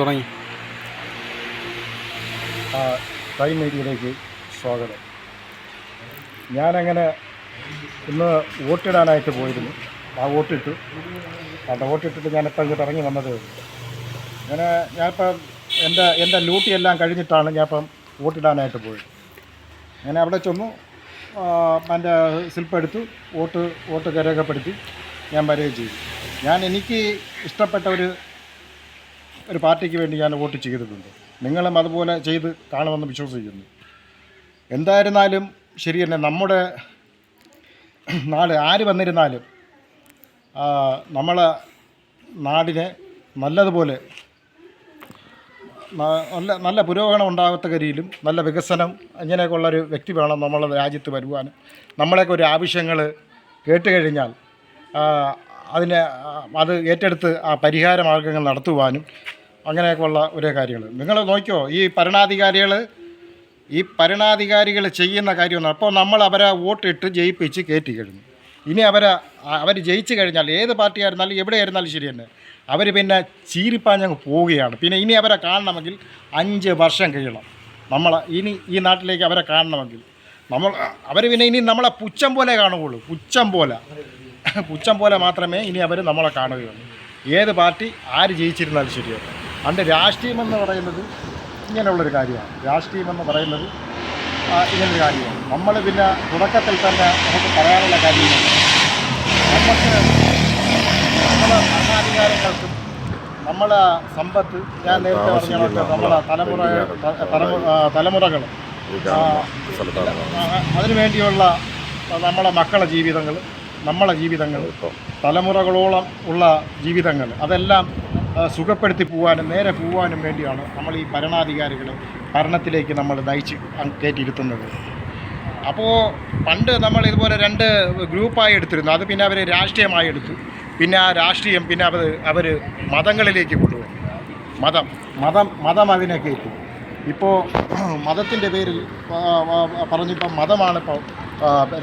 തുടങ്ങി. ടൈം മീഡിയയിലേക്ക് സ്വാഗതം. ഞാനങ്ങനെ ഇന്ന് വോട്ടിടാനായിട്ട് പോയിരുന്നു. ആ വോട്ടിട്ടു. അത് വോട്ടിട്ടിട്ട് ഞാനിപ്പോൾ ഇങ്ങോട്ട് ഇറങ്ങി വന്നത്. അങ്ങനെ ഞാനിപ്പം എന്റെ എന്റെ ലൂട്ടി എല്ലാം കഴിഞ്ഞിട്ടാണ് ഞാനിപ്പം വോട്ടിടാനായിട്ട് പോയത്. അങ്ങനെ അവിടെ ചെന്നു. എന്റെ സ്ലിപ്പ് എടുത്തു. വോട്ട് വോട്ട് രേഖപ്പെടുത്തി. ഞാൻ വരികയും ചെയ്തു. ഞാൻ എനിക്ക് ഇഷ്ടപ്പെട്ട ഒരു ഒരു പാർട്ടിക്ക് വേണ്ടി ഞാൻ വോട്ട് ചെയ്തിട്ടുണ്ട്. നിങ്ങളും അതുപോലെ ചെയ്ത് കാണുമെന്ന് വിശ്വസിക്കുന്നു. എന്തായിരുന്നാലും ശരി തന്നെ നമ്മുടെ നാട് ആര് വന്നിരുന്നാലും നമ്മളെ നാടിനെ നല്ലതുപോലെ നല്ല നല്ല പുരോഗമനം ഉണ്ടാകത്തക്ക രീതിയിലും നല്ല വികസനം ഇങ്ങനെയൊക്കെ ഉള്ളൊരു വ്യക്തി വേണം നമ്മളെ രാജ്യത്ത് വരുവാനും നമ്മളെയൊക്കെ ഒരു ആവശ്യങ്ങൾ കേട്ട് കഴിഞ്ഞാൽ ആ, അതിനെ അത് ഏറ്റെടുത്ത് ആ പരിഹാര മാർഗങ്ങൾ നടത്തുവാനും അങ്ങനെയൊക്കെയുള്ള ഒരേ കാര്യങ്ങൾ. നിങ്ങൾ നോക്കിയോ ഈ ഭരണാധികാരികൾ ഈ ഭരണാധികാരികൾ ചെയ്യുന്ന കാര്യമൊന്നും അപ്പോൾ നമ്മൾ അവരെ വോട്ടിട്ട് ജയിപ്പിച്ച് കയറ്റി കഴിഞ്ഞു. ഇനി അവരെ അവർ ജയിച്ചു കഴിഞ്ഞാൽ ഏത് പാർട്ടി ആയിരുന്നാലും എവിടെ ആയിരുന്നാലും ശരി തന്നെ. അവർ പിന്നെ ചീരിപ്പാഞ്ഞങ്ങ് പോവുകയാണ്. പിന്നെ ഇനി അവരെ കാണണമെങ്കിൽ അഞ്ച് വർഷം കഴിയണം. നമ്മൾ ഇനി ഈ നാട്ടിലേക്ക് അവരെ കാണണമെങ്കിൽ. നമ്മൾ അവർ പിന്നെ ഇനി നമ്മളെ പുച്ഛം പോലെ കാണുകയുള്ളൂ. പുച്ഛം പോലെ. പുച്ഛം പോലെ മാത്രമേ ഇനി അവർ നമ്മളെ കാണുകയുള്ളൂ. ഏത് പാർട്ടി ആര് ജയിച്ചിരുന്നാലും ശരിയാണ് അണ്ട് രാഷ്ട്രീയം എന്ന് പറയുന്നത് ഇങ്ങനെയുള്ളൊരു കാര്യമാണ്. രാഷ്ട്രീയം എന്ന് പറയുന്നത് ഇങ്ങനൊരു കാര്യമാണ്. നമ്മൾ പിന്നെ തുടക്കത്തിൽ തന്നെ നമുക്ക് പറയാനുള്ള കാര്യമാണ് നമുക്ക് നമ്മളെ ഭരണാധികാരങ്ങൾക്കും നമ്മളെ സമ്പത്ത് ഞാൻ നേരത്തെ പറഞ്ഞ നമ്മളെ തലമുറ തലമുറ തലമുറകൾ അതിനു വേണ്ടിയുള്ള നമ്മളെ മക്കളെ ജീവിതങ്ങൾ നമ്മളെ ജീവിതങ്ങൾ തലമുറകളോളം ഉള്ള ജീവിതങ്ങൾ. അതെല്ലാം സുഖപ്പെടുത്തി പോകാനും നേരെ പോകാനും വേണ്ടിയാണ് നമ്മൾ ഈ ഭരണാധികാരികളെ ഭരണത്തിലേക്ക് നമ്മൾ നയിച്ച് കയറ്റിയിരുത്തുന്നത്. അപ്പോൾ പണ്ട് നമ്മൾ ഇതുപോലെ രണ്ട് ഗ്രൂപ്പായി എടുത്തിരുന്നു. അത് പിന്നെ അവർ രാഷ്ട്രീയമായി എടുത്തു. പിന്നെ ആ രാഷ്ട്രീയം പിന്നെ അവർ അവർ മതങ്ങളിലേക്ക് കൊണ്ടുപോയി. മതം മതം മതം അതിനെ കയറ്റി. ഇപ്പോൾ മതത്തിന്റെ പേരിൽ പറഞ്ഞിപ്പോൾ മതമാണ് ഇപ്പോൾ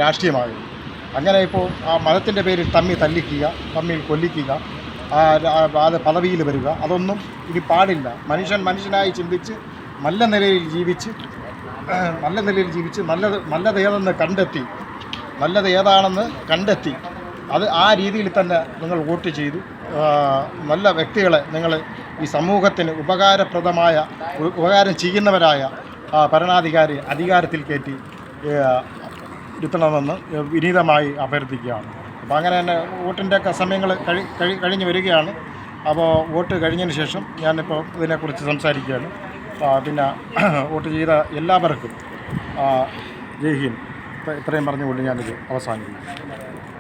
രാഷ്ട്രീയമാകുന്നത് അങ്ങനെ ഇപ്പോൾ ആ മതത്തിന്റെ പേരിൽ തമ്മിൽ തല്ലിക്കുക തമ്മിൽ കൊല്ലിക്കുക അത് പദവിയിൽ വരിക അതൊന്നും ഇനി പാടില്ല. മനുഷ്യൻ മനുഷ്യനായി ചിന്തിച്ച് നല്ല നിലയിൽ ജീവിച്ച് നല്ല നിലയിൽ ജീവിച്ച് നല്ലത് നല്ലത് ഏതെന്ന് കണ്ടെത്തി നല്ലത് ഏതാണെന്ന് കണ്ടെത്തി അത് ആ രീതിയിൽ തന്നെ നിങ്ങൾ വോട്ട് ചെയ്തു. നല്ല വ്യക്തികളെ നിങ്ങൾ ഈ സമൂഹത്തിന് ഉപകാരപ്രദമായ ഉപകാരം ചെയ്യുന്നവരായ ഭരണാധികാരി അധികാരത്തിൽ കയറ്റി ഇരുത്തണമെന്ന് വിനീതമായി അഭ്യർത്ഥിക്കുകയാണ്. അപ്പോൾ അങ്ങനെ തന്നെ വോട്ടിന്റെ സമയങ്ങൾ കഴി കഴി കഴിഞ്ഞ് വരികയാണ്. അപ്പോൾ വോട്ട് കഴിഞ്ഞതിന് ശേഷം ഞാനിപ്പോൾ ഇതിനെക്കുറിച്ച് സംസാരിക്കുകയാണ്. പിന്നെ വോട്ട് ചെയ്ത എല്ലാവർക്കും ജയ് ഹിന്ദ്. ഇത്ര- ഇത്രയും പറഞ്ഞുകൊണ്ട് ഞാനിത് അവസാനിപ്പിക്കും